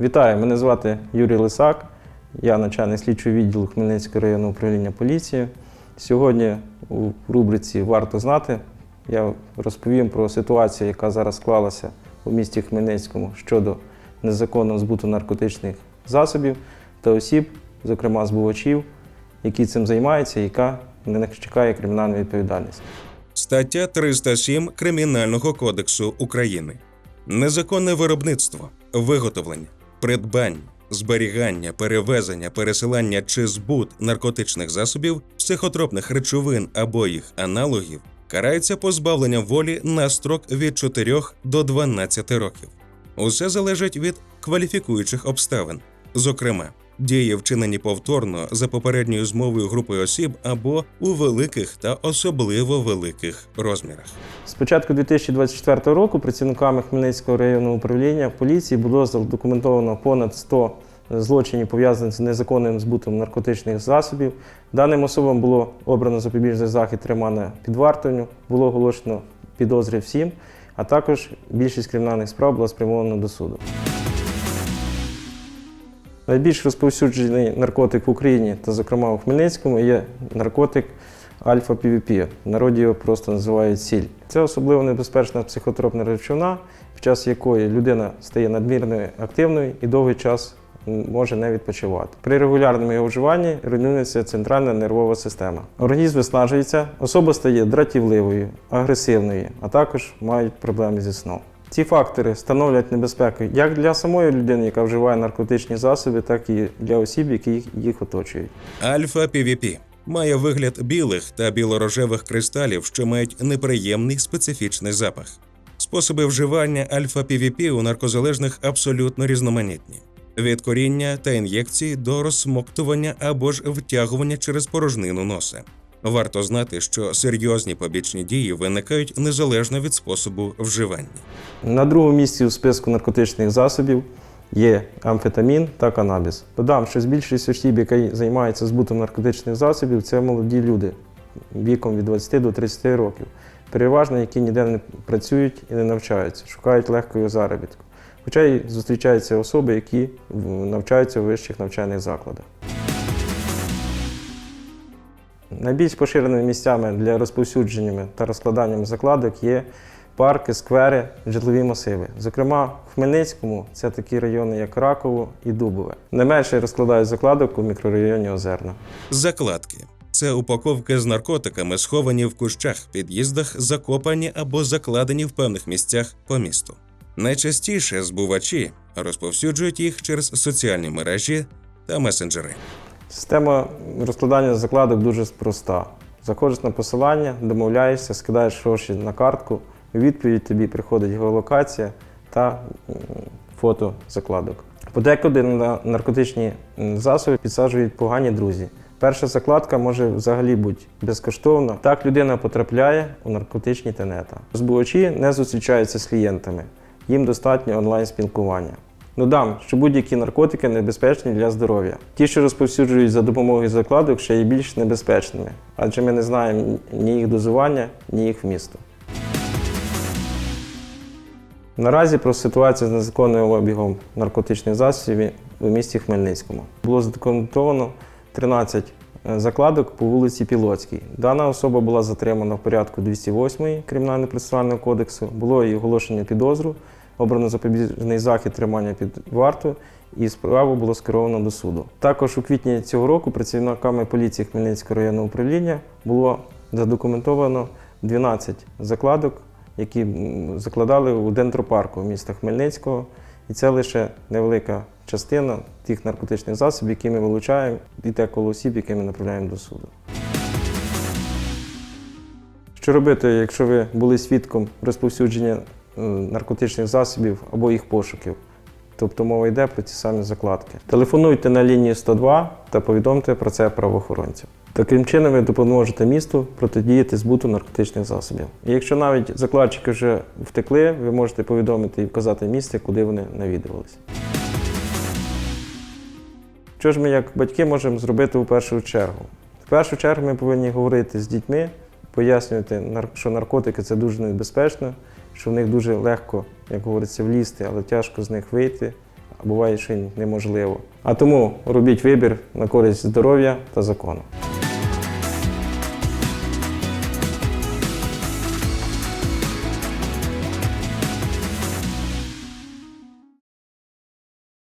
Вітаю, мене звати Юрій Лисак. Я начальник слідчого відділу Хмельницького районного управління поліції. Сьогодні у рубриці Варто знати я розповім про ситуацію, яка зараз склалася у місті Хмельницькому щодо незаконного збуту наркотичних засобів та осіб, зокрема збувачів, які цим займаються, яка на них чекає кримінальна відповідальність. Стаття 307 Кримінального кодексу України. Незаконне виробництво, виготовлення, придбання, зберігання, перевезення, пересилання чи збут наркотичних засобів, психотропних речовин або їх аналогів карається позбавленням волі на строк від 4 до 12 років. Усе залежить від кваліфікуючих обставин, зокрема, дії вчинені повторно за попередньою змовою групи осіб або у великих та особливо великих розмірах. З початку 2024 року працівниками Хмельницького районного управління поліції було задокументовано понад 100 злочинів, пов'язаних з незаконним збутом наркотичних засобів. Даним особам було обрано запобіжний захід тримання під вартою, було оголошено підозри всім, а також більшість кримінальних справ була спрямована до суду. Найбільш розповсюджений наркотик в Україні та, зокрема, у Хмельницькому є наркотик альфа-ПВП. В народі його просто називають сіль. Це особливо небезпечна психотропна речовина, під час якої людина стає надмірно активною і довгий час може не відпочивати. При регулярному його вживанні руйнується центральна нервова система. Організм виснажується, особа стає дратівливою, агресивною, а також мають проблеми зі сном. Ці фактори становлять небезпеку як для самої людини, яка вживає наркотичні засоби, так і для осіб, які їх- їх оточують. Альфа PVP має вигляд білих та білорожевих кристалів, що мають неприємний специфічний запах. Способи вживання альфа PVP у наркозалежних абсолютно різноманітні. Від коріння та ін'єкцій до розсмоктування або ж втягування через порожнину носа. Варто знати, що серйозні побічні дії виникають незалежно від способу вживання. На другому місці у списку наркотичних засобів є амфетамін та канабіс. Додам, що з більшість осіб, які займаються збутом наркотичних засобів, це молоді люди віком від 20 до 30 років, переважно які ніде не працюють і не навчаються, шукають легкого заробітку. Хоча й зустрічаються особи, які навчаються у вищих навчальних закладах. Найбільш поширеними місцями для розповсюдження та розкладанням закладок є парки, сквери, житлові масиви. Зокрема, в Хмельницькому це такі райони, як Раково і Дубове. Не менше розкладають закладок у мікрорайоні Озерна. Закладки це упаковки з наркотиками, сховані в кущах, під'їздах, закопані або закладені в певних місцях по місту. Найчастіше збувачі розповсюджують їх через соціальні мережі та месенджери. Система розкладання закладок дуже проста. Заходиш на посилання, домовляєшся, скидаєш гроші на картку, у відповідь тобі приходить геолокація та фото закладок. Подекуди на наркотичні засоби підсаджують погані друзі. Перша закладка може взагалі бути безкоштовна. Так людина потрапляє у наркотичні тенета. Збувачі не зустрічаються з клієнтами, їм достатньо онлайн-спілкування. Додам, що будь-які наркотики небезпечні для здоров'я. Ті, що розповсюджують за допомогою закладок, ще є більш небезпечними, адже ми не знаємо ні їх дозування, ні їх вмісту. Наразі про ситуацію з незаконним обігом наркотичних засобів у місті Хмельницькому. Було задокументовано 13 закладок по вулиці Пілоцькій. Дана особа була затримана в порядку 208 Кримінально-процесуального кодексу. Було їй оголошено підозру, обрано запобіжний захід тримання під варту, і справу було скеровано до суду. Також у квітні цього року працівниками поліції Хмельницького районного управління було задокументовано 12 закладок, які закладали у дендропарку міста Хмельницького. І це лише невелика частина тих наркотичних засобів, які ми вилучаємо, і те коло осіб, які ми направляємо до суду. Що робити, якщо ви були свідком розповсюдження наркотичних засобів або їх пошуків? Тобто мова йде про ті самі закладки. Телефонуйте на лінію 102 та повідомте про це правоохоронцям. Таким чином ви допоможете місту протидіяти збуту наркотичних засобів. І якщо навіть закладчики вже втекли, ви можете повідомити і вказати місце, куди вони навідувалися. Що ж ми як батьки можемо зробити у першу чергу? В першу чергу ми повинні говорити з дітьми, пояснювати, що наркотики це дуже небезпечно, що в них дуже легко, як говориться, влізти, але тяжко з них вийти. а буває, що й неможливо. А тому робіть вибір на користь здоров'я та закону.